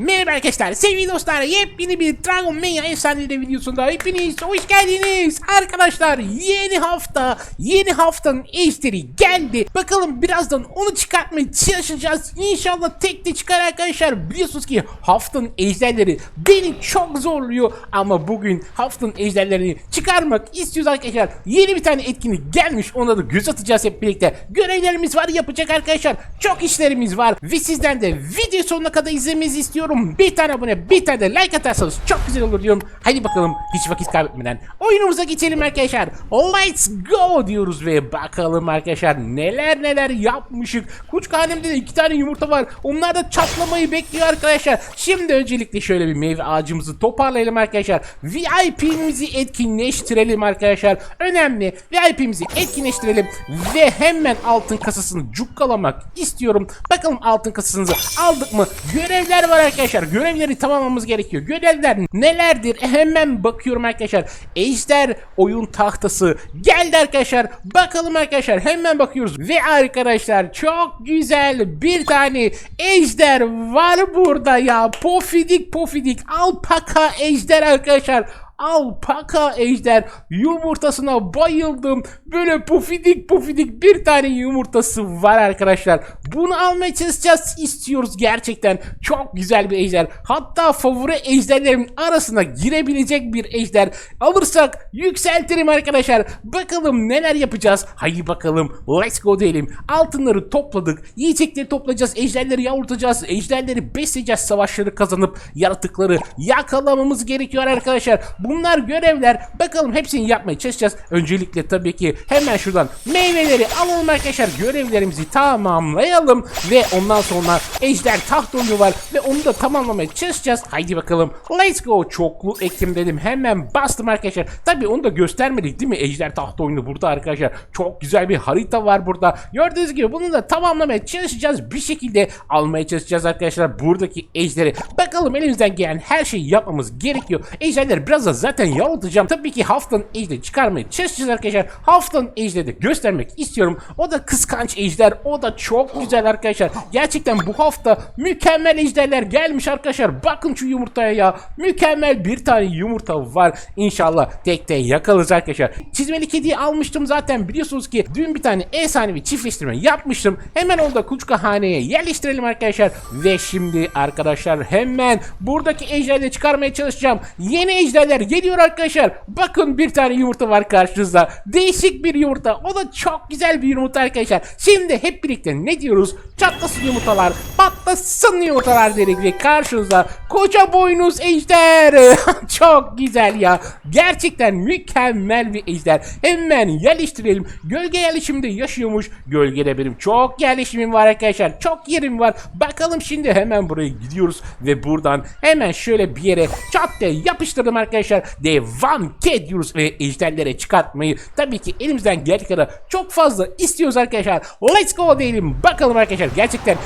Merhaba arkadaşlar, sevgili dostlar, yepyeni bir Dragon Mania efsaneleri videosunda hepiniz hoş geldiniz. Arkadaşlar yeni hafta, yeni haftanın ejderi geldi. Bakalım birazdan onu çıkartmaya çalışacağız. İnşallah tek de çıkar arkadaşlar. Biliyorsunuz ki haftanın ejderleri beni çok zorluyor. Ama bugün haftanın ejderlerini çıkarmak istiyoruz arkadaşlar. Yeni bir tane etkinlik gelmiş, ona da göz atacağız hep birlikte. Görevlerimiz var yapacak arkadaşlar. Çok işlerimiz var ve sizden de video sonuna kadar izlemenizi istiyorum. Bir tane abone, bir tane de like atarsanız çok güzel olur diyorum. Hadi bakalım hiç vakit kaybetmeden oyunumuza geçelim arkadaşlar. Let's go diyoruz ve bakalım arkadaşlar neler neler yapmışık. Kuçkanemde de iki tane yumurta var. Onlar da çatlamayı bekliyor arkadaşlar. Şimdi öncelikle şöyle bir meyve ağacımızı toparlayalım arkadaşlar. VIP'mizi etkinleştirelim arkadaşlar. Önemli. VIP'mizi etkinleştirelim ve hemen altın kasasını cukkalamak istiyorum. Bakalım altın kasasınızı aldık mı? Görevler var arkadaşlar. Görevleri tamamlamamız gerekiyor. Görevler nelerdir? Hemen bakıyorum arkadaşlar. Ejder oyun tahtası geldi arkadaşlar. Bakalım arkadaşlar. Hemen bakıyoruz. Ve arkadaşlar çok güzel bir tane ejder var burada ya. Pofidik pofidik alpaka ejder arkadaşlar. Alpaka ejder yumurtasına bayıldım. Böyle pufidik pufidik bir tane yumurtası var arkadaşlar. Bunu almaya çalışacağız istiyoruz gerçekten. Çok güzel bir ejder. Hatta favori ejderlerin arasına girebilecek bir ejder. Alırsak yükseltirim arkadaşlar. Bakalım neler yapacağız. Haydi bakalım let's go diyelim. Altınları topladık. Yiyecekleri toplayacağız. Ejderleri yavurtacağız. Ejderleri besleyeceğiz. Savaşları kazanıp yaratıkları yakalamamız gerekiyor arkadaşlar. Bunlar görevler. Bakalım hepsini yapmaya çalışacağız. Öncelikle tabii ki hemen şuradan meyveleri alalım arkadaşlar. Görevlerimizi tamamlayalım ve ondan sonra ejder taht oyunu var ve onu da tamamlamaya çalışacağız. Haydi bakalım. Let's go. Çoklu ekim dedim. Hemen bastım arkadaşlar. Tabii onu da göstermedik değil mi? Ejder taht oyunu burada arkadaşlar. Çok güzel bir harita var burada. Gördüğünüz gibi bunu da tamamlamaya çalışacağız. Bir şekilde almaya çalışacağız arkadaşlar. Buradaki ejderi. Bakalım elimizden gelen her şeyi yapmamız gerekiyor. Ejderleri biraz da zaten yalıtacağım. Tabii ki haftanın ejderi çıkarmaya çalışacağız arkadaşlar. Haftanın ejderi de göstermek istiyorum. O da kıskanç ejder. O da çok güzel arkadaşlar. Gerçekten bu hafta mükemmel ejderler gelmiş arkadaşlar. Bakın şu yumurtaya ya. Mükemmel bir tane yumurta var. İnşallah tek tek yakalarız arkadaşlar. Çizmeli kediyi almıştım zaten biliyorsunuz ki dün bir tane efsanevi çiftleştirme yapmıştım. Hemen onu da Kuçkahane'ye yerleştirelim arkadaşlar. Ve şimdi arkadaşlar hemen buradaki ejderleri çıkarmaya çalışacağım. Yeni ejderler geliyor arkadaşlar. Bakın bir tane yumurta var karşınızda. Değişik bir yumurta. O da çok güzel bir yumurta arkadaşlar. Şimdi hep birlikte ne diyoruz? Çatlasın yumurtalar, patlasın yumurtalar dedik karşınızda koca boynuz ejder. çok güzel ya. Gerçekten mükemmel bir ejder. Hemen yerleştirelim. Gölge yerleşiminde yaşıyormuş. Gölgede benim çok yerleşimim var arkadaşlar. Çok yerim var. Bakalım şimdi hemen buraya gidiyoruz ve buradan hemen şöyle bir yere çat yapıştırdım arkadaşlar. Devam ediyoruz ve ejderlere çıkartmayı tabii ki elimizden geldiği kadar çok fazla istiyoruz arkadaşlar. Let's go diyelim. Bakalım arkadaşlar gerçekten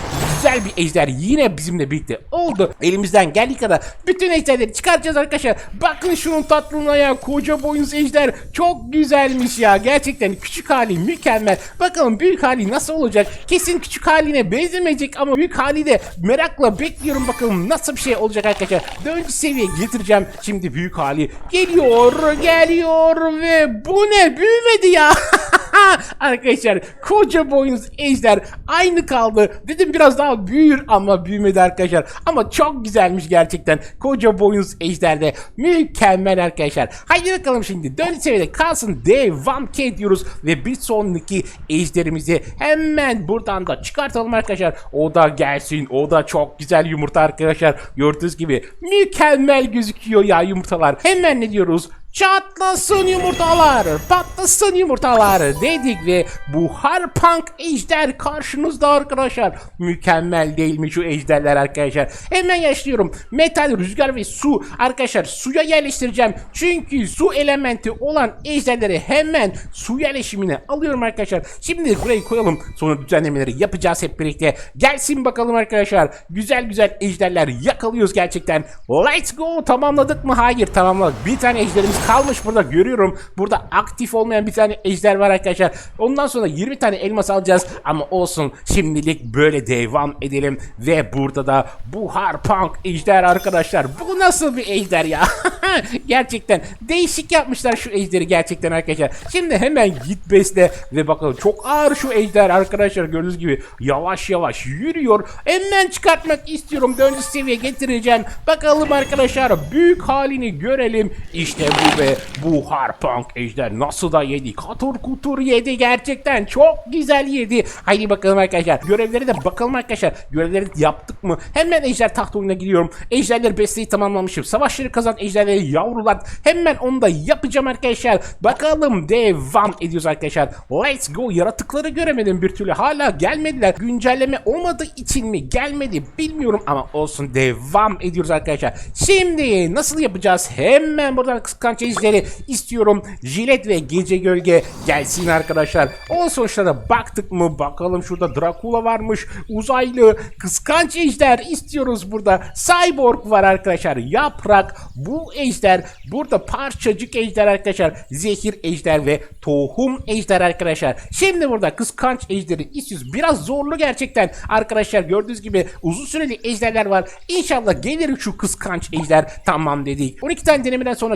güzel bir ejder yine bizimle birlikte oldu. Elimizden geldiği kadar bütün ejderleri çıkartacağız arkadaşlar. Bakın şunun tatlılığına ya koca boyunuz ejder çok güzelmiş ya. Gerçekten küçük hali mükemmel. Bakalım büyük hali nasıl olacak? Kesin küçük haline benzemeyecek ama büyük hali de merakla bekliyorum bakalım nasıl bir şey olacak arkadaşlar. Dördüncü seviye getireceğim. Şimdi büyük hali geliyor geliyor ve bu ne büyümedi ya. arkadaşlar koca boyunuz ejder aynı kaldı. Dedim biraz daha büyür ama büyümedi arkadaşlar. Ama çok güzelmiş gerçekten. Koca boyunuz ejderde mükemmel arkadaşlar. Haydi bakalım şimdi 4 seviyede kalsın devam ediyoruz ve bir sonraki ejderimizi hemen buradan da çıkartalım arkadaşlar. O da gelsin. O da çok güzel yumurta arkadaşlar. Gördüğünüz gibi mükemmel gözüküyor ya yumurtalar. Hemen ne diyoruz? Çatlasın yumurtalar, patlasın yumurtalar dedik ve buhar punk ejder karşınızda arkadaşlar. Mükemmel değil mi şu ejderler arkadaşlar? Hemen yaşlıyorum. Metal, rüzgar ve su. Arkadaşlar suya yerleştireceğim. Çünkü su elementi olan ejderleri hemen su yerleşimine alıyorum arkadaşlar. Şimdi burayı koyalım. Sonra düzenlemeleri yapacağız hep birlikte. Gelsin bakalım arkadaşlar. Güzel güzel ejderler yakalıyoruz gerçekten. Let's go. Tamamladık mı? Hayır tamamladık. Bir tane ejderimiz kalmış burada görüyorum. Burada aktif olmayan bir tane ejder var arkadaşlar. Ondan sonra 20 tane elmas alacağız. Ama olsun şimdilik böyle devam edelim. Ve burada da buhar punk ejder arkadaşlar. Bu nasıl bir ejder ya? gerçekten değişik yapmışlar şu ejderi gerçekten arkadaşlar. Şimdi hemen git besle ve bakalım çok ağır şu ejder arkadaşlar gördüğünüz gibi yavaş yavaş yürüyor. Hemen çıkartmak istiyorum. Dördüncü seviye getireceğim. Bakalım arkadaşlar büyük halini görelim. İşte bu ve bu harpunk ejder nasıl da yedi. Katur kutur yedi gerçekten. Çok güzel yedi. Haydi bakalım arkadaşlar. Görevleri de bakalım arkadaşlar. Görevleri yaptık mı? Hemen ejder taht oyununa giriyorum. Ejderleri besleyi tamamlamışım. Savaşları kazan ejderleri yavrular. Hemen onu da yapacağım arkadaşlar. Bakalım devam ediyoruz arkadaşlar. Let's go. Yaratıkları göremedim bir türlü. Hala gelmediler. Güncelleme olmadığı için mi gelmedi bilmiyorum ama olsun devam ediyoruz arkadaşlar. Şimdi nasıl yapacağız? Hemen buradan kıskanç ejderi istiyorum. Jilet ve gece gölge gelsin arkadaşlar. O sonuçlara baktık mı? Bakalım şurada Dracula varmış. Uzaylı kıskanç ejder istiyoruz burada. Cyborg var arkadaşlar. Yaprak bu ejder. Burada parçacık ejder arkadaşlar. Zehir ejder ve tohum ejder arkadaşlar. Şimdi burada kıskanç ejderi istiyoruz. Biraz zorlu gerçekten. Arkadaşlar gördüğünüz gibi uzun süreli ejderler var. İnşallah gelir şu kıskanç ejder. Tamam dedik. 12 tane denemeden sonra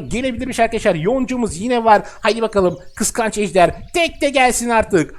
gelebilirmiş arkadaşlar. Yoncumuz yine var. Haydi bakalım kıskanç ejder. Tek de gelsin artık.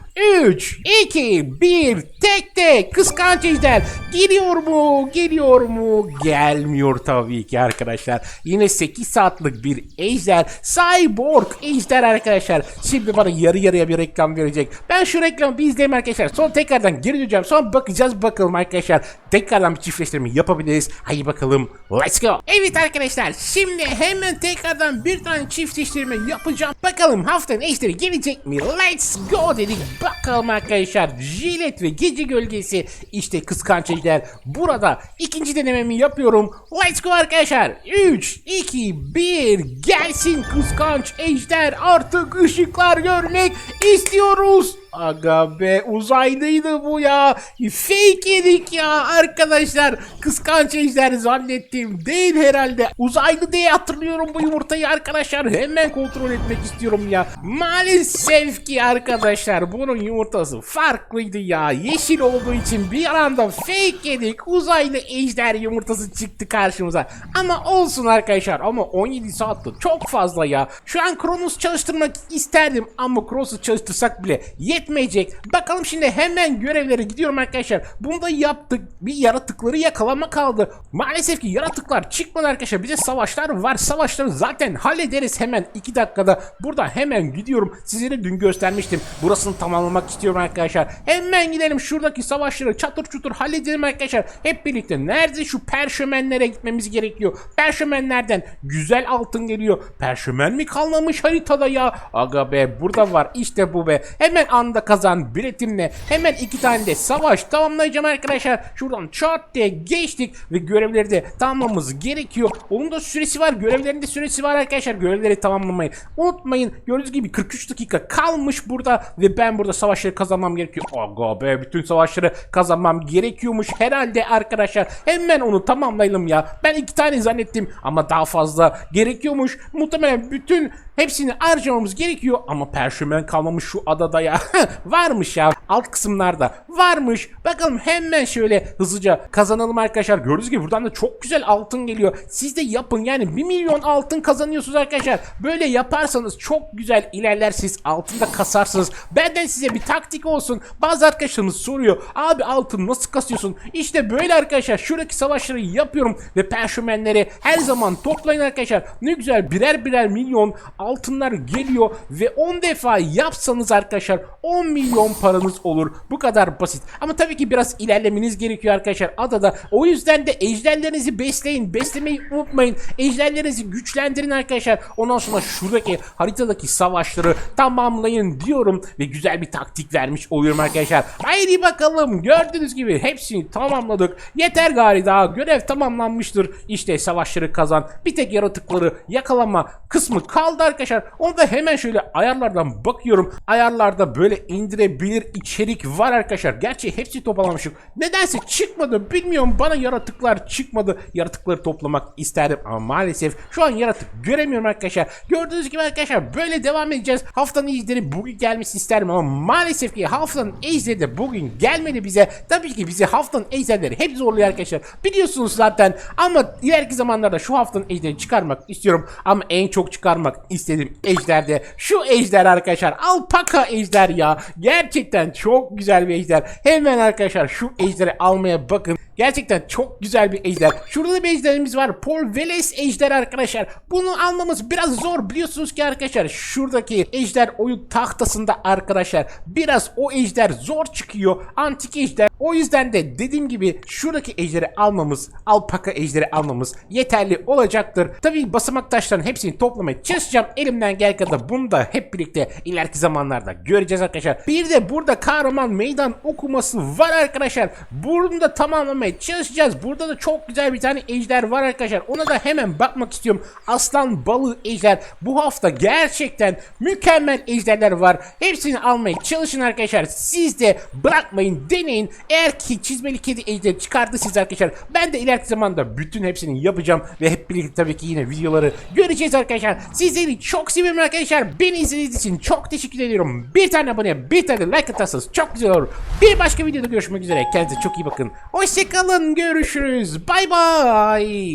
3, 2, 1, tek tek kıskanç ejder. Geliyor mu? Geliyor mu? Gelmiyor tabii ki arkadaşlar. Yine 8 saatlik bir ejder. Cyborg ejder arkadaşlar. Şimdi bana yarı yarıya bir reklam verecek. Ben şu reklamı bir izleyeyim arkadaşlar. Sonra tekrardan geri döneceğim. Sonra bakacağız bakalım arkadaşlar. Tekrardan bir çiftleştirme yapabiliriz. Haydi bakalım. Let's go. Evet arkadaşlar. Şimdi hemen tekrardan bir tane çiftleştirme yapacağım. Bakalım haftanın ejderi gelecek mi? Let's go dedik. Bakalım arkadaşlar. Jilet ve gece gölgesi. işte kıskanç ejder. Burada ikinci denememi yapıyorum. Let's go arkadaşlar. 3, 2, 1. Gelsin kıskanç ejder. Artık ışıklar görmek istiyoruz. Aga be uzaylıydı bu ya. Fake yedik ya arkadaşlar. Kıskanç ejder zannettim. Değil herhalde. Uzaylı diye hatırlıyorum bu yumurtayı arkadaşlar. Hemen kontrol etmek istiyorum ya. Maalesef ki arkadaşlar bunun yumurtası farklıydı ya. Yeşil olduğu için bir anda fake yedik. Uzaylı ejder yumurtası çıktı karşımıza. Ama olsun arkadaşlar ama 17 saatlik çok fazla ya. Şu an Kronos çalıştırmak isterdim ama Kronos'u çalıştırsak bile yetmeyecek. Bakalım şimdi hemen görevlere gidiyorum arkadaşlar. Bunu da yaptık. Bir yaratıkları yakalama kaldı. Maalesef ki yaratıklar çıkmadı arkadaşlar. Bize savaşlar var. Savaşları zaten hallederiz hemen 2 dakikada. Burada hemen gidiyorum. Sizlere dün göstermiştim. Burasını tamamlamak istiyorum arkadaşlar. Hemen gidelim şuradaki savaşları çatır çutur halledelim arkadaşlar. Hep birlikte. Nerede şu perşömenlere gitmemiz gerekiyor. Perşömenlerden güzel altın geliyor. Perşömen mi kalmamış haritada ya? Aga be burada var. İşte bu be. Hemen anda kazan biletimle. Hemen iki tane de savaş tamamlayacağım arkadaşlar. Şuradan çat diye geçtik ve görevleri de tamamlamamız gerekiyor. Onun da süresi var. Görevlerin de süresi var arkadaşlar. Görevleri tamamlamayı unutmayın. Gördüğünüz gibi 43 dakika kalmış burada ve ben burada savaşları kazanmam gerekiyor. Aga be bütün savaşları kazanmam gerekiyormuş herhalde arkadaşlar. Hemen onu tamamlayalım ya. Ben iki tane zannettim ama daha fazla gerekiyormuş. Muhtemelen bütün hepsini harcamamız gerekiyor ama perşömen kalmamış şu adada ya. varmış ya. Alt kısımlarda varmış. Bakalım hemen şöyle hızlıca kazanalım arkadaşlar. Gördüğünüz gibi buradan da çok güzel altın geliyor. Siz de yapın yani 1 milyon altın kazanıyorsunuz arkadaşlar. Böyle yaparsanız çok güzel ilerlersiniz. Altında kasarsınız. Benden size bir taktik olsun. Bazı arkadaşlarımız soruyor. Abi altın nasıl kasıyorsun? İşte böyle arkadaşlar. Şuradaki savaşları yapıyorum ve perşömenleri her zaman toplayın arkadaşlar. Ne güzel birer birer milyon altınlar geliyor ve 10 defa yapsanız arkadaşlar 10 milyon paranız olur. Bu kadar basit. Ama tabii ki biraz ilerlemeniz gerekiyor arkadaşlar adada. O yüzden de ejderlerinizi besleyin. Beslemeyi unutmayın. Ejderlerinizi güçlendirin arkadaşlar. Ondan sonra şuradaki haritadaki savaşları tamamlayın diyorum ve güzel bir taktik vermiş oluyorum arkadaşlar. Haydi bakalım. Gördüğünüz gibi hepsini tamamladık. Yeter gari daha görev tamamlanmıştır. İşte savaşları kazan. Bir tek yaratıkları yakalama kısmı kaldı arkadaşlar arkadaşlar. Onu da hemen şöyle ayarlardan bakıyorum. Ayarlarda böyle indirebilir içerik var arkadaşlar. Gerçi hepsi toplamışım. Nedense çıkmadı bilmiyorum bana yaratıklar çıkmadı. Yaratıkları toplamak isterdim ama maalesef şu an yaratık göremiyorum arkadaşlar. Gördüğünüz gibi arkadaşlar böyle devam edeceğiz. Haftanın ejderi bugün gelmesi isterdim ama maalesef ki haftanın ejderi de bugün gelmedi bize. Tabii ki bizi haftanın ejderleri hep zorluyor arkadaşlar. Biliyorsunuz zaten ama ileriki zamanlarda şu haftanın ejderi çıkarmak istiyorum. Ama en çok çıkarmak istediğim ejder de şu ejder arkadaşlar. Alpaka ejder ya. Gerçekten çok güzel bir ejder. Hemen arkadaşlar şu ejderi almaya bakın. Gerçekten çok güzel bir ejder. Şurada da bir ejderimiz var. Paul Veles ejder arkadaşlar. Bunu almamız biraz zor biliyorsunuz ki arkadaşlar. Şuradaki ejder oyun tahtasında arkadaşlar. Biraz o ejder zor çıkıyor. Antik ejder. O yüzden de dediğim gibi şuradaki ejderi almamız, alpaka ejderi almamız yeterli olacaktır. Tabii basamak taşlarının hepsini toplamaya çalışacağım. Elimden gel kadar bunu da hep birlikte ileriki zamanlarda göreceğiz arkadaşlar. Bir de burada kahraman meydan okuması var arkadaşlar. Bunu da tamamlamaya çalışacağız. Burada da çok güzel bir tane ejder var arkadaşlar. Ona da hemen bakmak istiyorum. Aslan balığı ejder. Bu hafta gerçekten mükemmel ejderler var. Hepsini almaya çalışın arkadaşlar. Siz de bırakmayın deneyin. Eğer ki çizmeli kedi ejderi çıkardıysanız arkadaşlar ben de ileriki zamanda bütün hepsini yapacağım ve hep birlikte tabii ki yine videoları göreceğiz arkadaşlar. Sizleri çok seviyorum arkadaşlar. Beni izlediğiniz için çok teşekkür ediyorum. Bir tane abone, bir tane like atarsanız çok güzel olur. Bir başka videoda görüşmek üzere. Kendinize çok iyi bakın. Hoşçakalın. Görüşürüz. Bay bay.